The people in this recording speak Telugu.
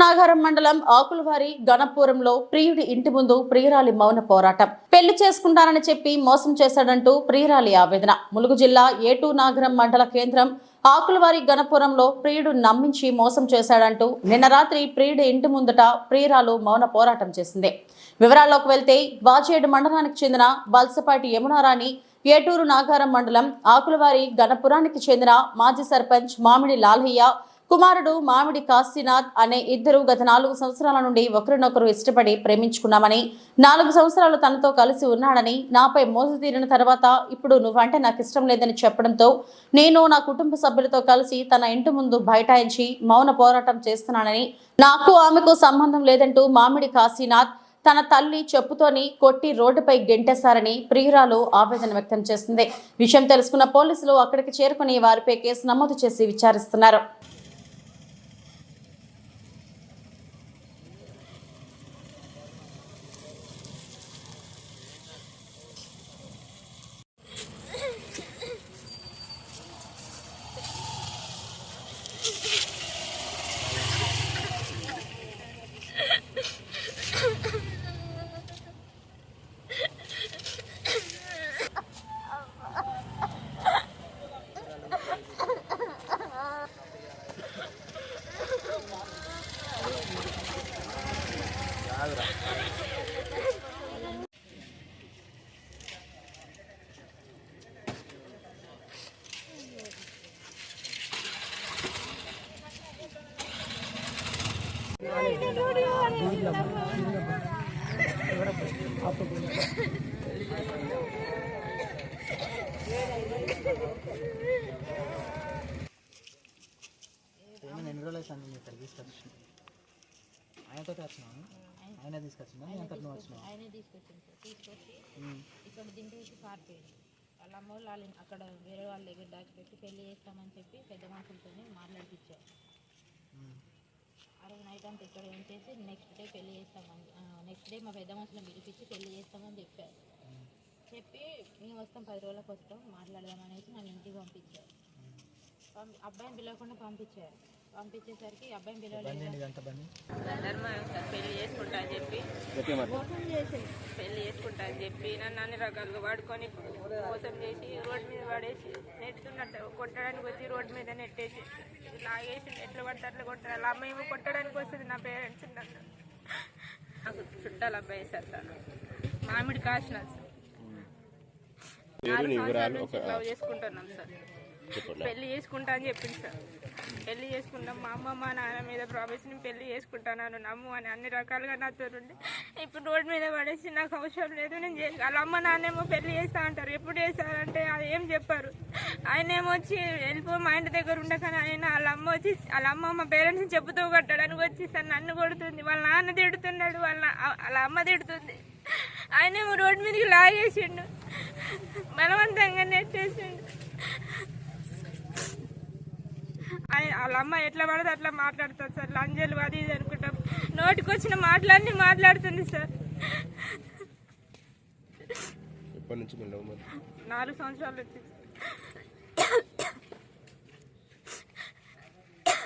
నాగారం మండలం ఆకులవారి గణపురంలో ప్రియుడి ఇంటి ముందు ప్రియురాలి మౌన పోరాటం. పెళ్ళి చేసుకుంటానని చెప్పి మోసం చేశాడంటూ ప్రియురాలి ఆవేదన. ములుగు జిల్లా ఏటూ నాగరం మండల కేంద్రం ఆకులవారి గణపురంలో ప్రియుడు నమ్మించి మోసం చేశాడంటూ నిన్న రాత్రి ప్రియుడి ఇంటి ముందట ప్రియురాలు మౌన పోరాటం చేసింది. వివరాల్లోకి వెళ్తే వాచేడు మండలానికి చెందిన వలసపాటి యమునారాణి ఏటూరు నాగారం మండలం ఆకులవారి గణపురానికి చెందిన మాజీ సర్పంచ్ మామిడి లాలయ్య కుమారుడు మామిడి కాశీనాథ్ అనే ఇద్దరు గత నాలుగు సంవత్సరాల నుండి ఒకరినొకరు ఇష్టపడి ప్రేమించుకున్నామని నాలుగు సంవత్సరాలు తనతో కలిసి ఉన్నాడని నాపై మోస తీరిన తర్వాత ఇప్పుడు నువ్వంటే నాకు ఇష్టం లేదని చెప్పడంతో నేను నా కుటుంబ సభ్యులతో కలిసి తన ఇంటి ముందు బైఠాయించి మౌన పోరాటం చేస్తున్నానని నాకు ఆమెకు సంబంధం లేదంటూ మామిడి కాశీనాథ్ తన తల్లి చెప్పుతోని కొట్టి రోడ్డుపై గెంటేశారని ప్రియురాలు ఆవేదన వ్యక్తం చేసింది. విషయం తెలుసుకున్న పోలీసులు అక్కడికి చేరుకుని వారిపై కేసు నమోదు చేసి విచారిస్తున్నారు. ఎన్ని రోజులు అయితే అండి ఇక్కడ తీసుకొచ్చిన ఆయనతో వచ్చినావు ఆయన తీసుకొచ్చిన నేను అంతటి నువ్వు వచ్చినావు? ఆయనే తీసుకొచ్చింది సార్. తీసుకొచ్చి ఇక్కడ దింపేసి పారిపోయింది వాళ్ళ అమ్మ వాళ్ళు అక్కడ వేరే వాళ్ళ దగ్గర దాచిపెట్టి పెళ్ళి చేస్తామని చెప్పి పెద్ద మనుషులతో మాట్లాడిపించారు. ఆ రోజు నైట్ అంతా ఇక్కడ ఏం చేసి నెక్స్ట్ డే పెళ్ళి చేస్తామని నెక్స్ట్ డే మా పెద్ద మనుషులను పిలిపించి పెళ్ళి చేస్తామని చెప్పారు. చెప్పి మేము వస్తాం పది రోజులకు వస్తాం మాట్లాడదామనేసి నన్ను ఇంటికి పంపించారు. పంపి అబ్బాయిని పిలవకుండా పంపించారు. పంపించేసరికి ధర్మం సార్ పెళ్ళి చేసుకుంటా అని చెప్పి. పెళ్ళి చేసుకుంటా అని చెప్పి నన్ను అన్ని రకాలుగా వాడుకొని మోసం చేసి రోడ్డు మీద పడేసి నెట్టున్నట్టు కొట్టడానికి వచ్చి రోడ్డు మీద నెట్టేసి లాగేసి ఎట్లా పడితే అట్లా కొట్టారు. అలా అమ్మాయి ఏమో కొట్టడానికి వస్తుంది నా పేరెంట్స్ నన్ను. నాకు చుట్టాలు అబ్బాయి సార్ తను. మామిడి కాసిన నుంచి లవ్ చేసుకుంటున్నాం సార్. పెళ్ళి చేసుకుంటా అని చెప్పింది సార్. పెళ్ళి చేసుకుంటాం మా అమ్మ మా నాన్న మీద ప్రామిస్ నేను పెళ్ళి చేసుకుంటాను నమ్ము అని అన్ని రకాలుగా నాతో ఉండి ఇప్పుడు రోడ్డు మీద పడేసి నాకు అవసరం లేదు నేను వాళ్ళ అమ్మ నాన్నేమో పెళ్ళి చేస్తా అంటారు. ఎప్పుడు చేస్తారంటే అది ఏం చెప్పారు. ఆయన ఏమో వచ్చి వెళ్ళిపో మా ఇంటి దగ్గర ఉండకని ఆయన వాళ్ళ అమ్మ వచ్చి వాళ్ళ అమ్మ మా పేరెంట్స్ని చెప్పుతూ కొట్టడానికి వచ్చి సార్ నన్ను కొడుతుంది. వాళ్ళ నాన్న తిడుతున్నాడు వాళ్ళ వాళ్ళ అమ్మ తిడుతుంది. ఆయనేమో రోడ్డు మీదకి లాగేసిండు. ఆయన వాళ్ళ అమ్మ ఎట్లా పడితే అట్లా మాట్లాడుతుంది సార్. లంజలు అది ఇది అనుకుంటాం. నోటికి వచ్చిన మాటలన్నీ మాట్లాడుతుంది సార్. నాలుగు సంవత్సరాలు వచ్చింది